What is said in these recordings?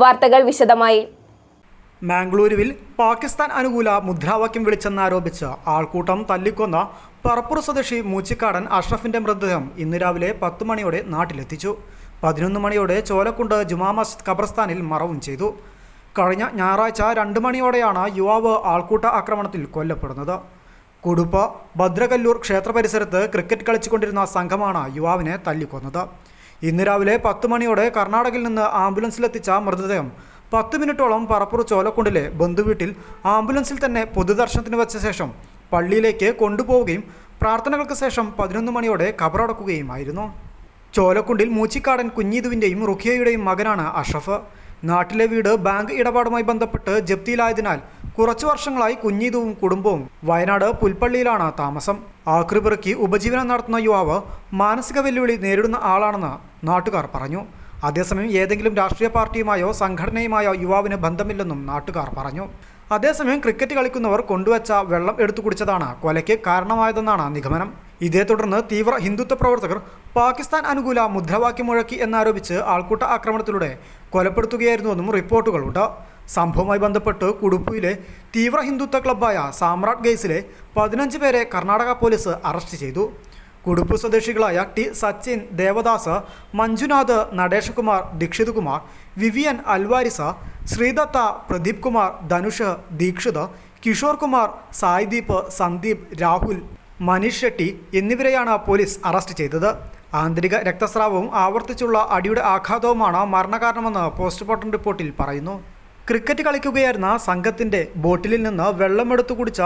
വാർത്തകൾ വിശദമായി. മാംഗ്ലൂരുവിൽ പാകിസ്ഥാൻ അനുകൂല മുദ്രാവാക്യം വിളിച്ചെന്നാരോപിച്ച് ആൾക്കൂട്ടം തല്ലിക്കൊന്ന പറപ്പുറ സ്വദേശി മൂച്ചിക്കാടൻ അഷ്റഫിന്റെ മൃതദേഹം ഇന്ന് രാവിലെ പത്ത് മണിയോടെ നാട്ടിലെത്തിച്ചു. പതിനൊന്ന് മണിയോടെ ചോലക്കുണ്ട് ജുമാ മസ്ജിദ് ഖബർസ്ഥാനിൽ മറവും ചെയ്തു. കഴിഞ്ഞ ഞായറാഴ്ച രണ്ട് മണിയോടെയാണ് യുവാവ് ആൾക്കൂട്ട ആക്രമണത്തിൽ കൊല്ലപ്പെടുന്നത്. കുടുപ്പ ഭദ്രകല്ലൂർ ക്ഷേത്ര പരിസരത്ത് ക്രിക്കറ്റ് കളിച്ചുകൊണ്ടിരുന്ന സംഘമാണ് യുവാവിനെ തല്ലിക്കൊന്നത്. ഇന്ന് രാവിലെ പത്ത് മണിയോടെ കർണാടകയിൽ നിന്ന് ആംബുലൻസിലെത്തിച്ച മൃതദേഹം. പത്ത് മിനിറ്റോളം പറപ്പൂർ ചോലക്കുണ്ടിലെ ബന്ധുവീട്ടിൽ ആംബുലൻസിൽ തന്നെ പൊതുദർശനത്തിന് വെച്ച ശേഷം പള്ളിയിലേക്ക് കൊണ്ടുപോവുകയും പ്രാർത്ഥനകൾക്ക് ശേഷം പതിനൊന്ന് മണിയോടെ കബറടക്കുകയുമായിരുന്നു. ചോലക്കുണ്ടിൽ മൂച്ചിക്കാടൻ കുഞ്ഞീതുവിന്റെയും റുഖിയയുടെയും മകനാണ് അഷഫ് നാട്ടിലെ വീട് ബാങ്ക് ഇടപാടുമായി ബന്ധപ്പെട്ട് ജപ്തിയിലായതിനാൽ കുറച്ചു വർഷങ്ങളായി കുഞ്ഞീതുവും കുടുംബവും വയനാട് പുൽപ്പള്ളിയിലാണ് താമസം. ആക്രിപിറക്കി ഉപജീവനം നടത്തുന്ന യുവാവ് മാനസിക വെല്ലുവിളി നേരിടുന്ന ആളാണെന്ന് നാട്ടുകാർ പറഞ്ഞു. അതേസമയം ഏതെങ്കിലും രാഷ്ട്രീയ പാർട്ടിയുമായോ സംഘടനയുമായോ യുവാവിന് ബന്ധമില്ലെന്നും നാട്ടുകാർ പറഞ്ഞു. അതേസമയം ക്രിക്കറ്റ് കളിക്കുന്നവർ കൊണ്ടുവച്ച വെള്ളം എടുത്തു കുടിച്ചതാണ് കൊലയ്ക്ക് കാരണമായതെന്നാണ് നിഗമനം. ഇതേ തുടർന്ന് തീവ്ര ഹിന്ദുത്വ പ്രവർത്തകർ പാകിസ്ഥാൻ അനുകൂല മുദ്രാവാക്യം മുഴക്കി എന്നാരോപിച്ച് ആൾക്കൂട്ട ആക്രമണത്തിലൂടെ കൊലപ്പെടുത്തുകയായിരുന്നുവെന്നും റിപ്പോർട്ടുകളുണ്ട്. സംഭവവുമായി ബന്ധപ്പെട്ട് കുടുപ്പുയിലെ തീവ്ര ഹിന്ദുത്വ ക്ലബ്ബായ സാമ്രാട്ട് ഗെയ്സിലെ പതിനഞ്ച് പേരെ കർണാടക പോലീസ് അറസ്റ്റ് ചെയ്തു. കുടുപ്പ് സ്വദേശികളായ ടി സച്ചിൻ ദേവദാസ് മഞ്ജുനാഥ് നടേശകുമാർ ദീക്ഷിത് കുമാർ വിവിയൻ അൽവാരിസ ശ്രീദത്ത പ്രദീപ് കുമാർ ധനുഷ് ദീക്ഷിത് കിഷോർ കുമാർ സായ്ദീപ് സന്ദീപ് രാഹുൽ മനീഷ് ഷെട്ടി എന്നിവരെയാണ് പോലീസ് അറസ്റ്റ് ചെയ്തത്. ആന്തരിക രക്തസ്രാവവും ആവർത്തിച്ചുള്ള അടിയുടെ ആഘാതവുമാണ് മരണകാരണമെന്ന് പോസ്റ്റ്മോർട്ടം റിപ്പോർട്ടിൽ പറയുന്നു. ക്രിക്കറ്റ് കളിക്കുകയായിരുന്ന സംഘത്തിന്റെ ബോട്ടിലിൽ നിന്ന് വെള്ളമെടുത്തു കുടിച്ച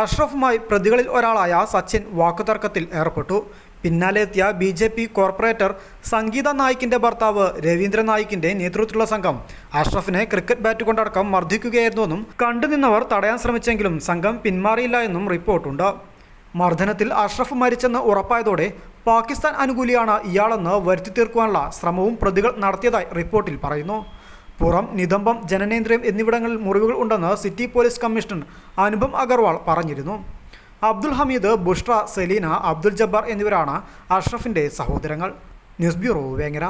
അഷ്റഫുമായി പ്രതികളിൽ ഒരാളായ സച്ചിൻ വാക്കുതർക്കത്തിൽ ഏർപ്പെട്ടു. പിന്നാലെ എത്തിയ B J P corporator Sangeetha നായിക്കിന്റെ ഭർത്താവ് രവീന്ദ്ര നായിക്കിന്റെ നേതൃത്വത്തിലുള്ള സംഘം അഷ്റഫിനെ ക്രിക്കറ്റ് ബാറ്റ് കൊണ്ടടക്കം മർദ്ദിക്കുകയായിരുന്നുവെന്നും കണ്ടുനിന്നവർ തടയാൻ ശ്രമിച്ചെങ്കിലും സംഘം പിന്മാറിയില്ല എന്നും റിപ്പോർട്ടുണ്ട്. മർദ്ദനത്തിൽ അഷ്റഫ് മരിച്ചെന്ന് ഉറപ്പായതോടെ പാകിസ്ഥാൻ അനുകൂലിയാണ് ഇയാളെന്ന് വരുത്തി തീർക്കുവാനുള്ള ശ്രമവും പ്രതികൾ നടത്തിയതായി റിപ്പോർട്ടിൽ പറയുന്നു. പുറം നിതംബം ജനനേന്ദ്രിയം എന്നിവിടങ്ങളിൽ മുറിവുകൾ ഉണ്ടെന്ന് city police commissioner Anupam Agarwal പറഞ്ഞിരുന്നു. അബ്ദുൽ ഹമീദ് ബുഷ്ര സെലീന അബ്ദുൽ ജബ്ബാർ എന്നിവരാണ് അഷ്റഫിന്റെ സഹോദരങ്ങൾ. News bureau Vengara.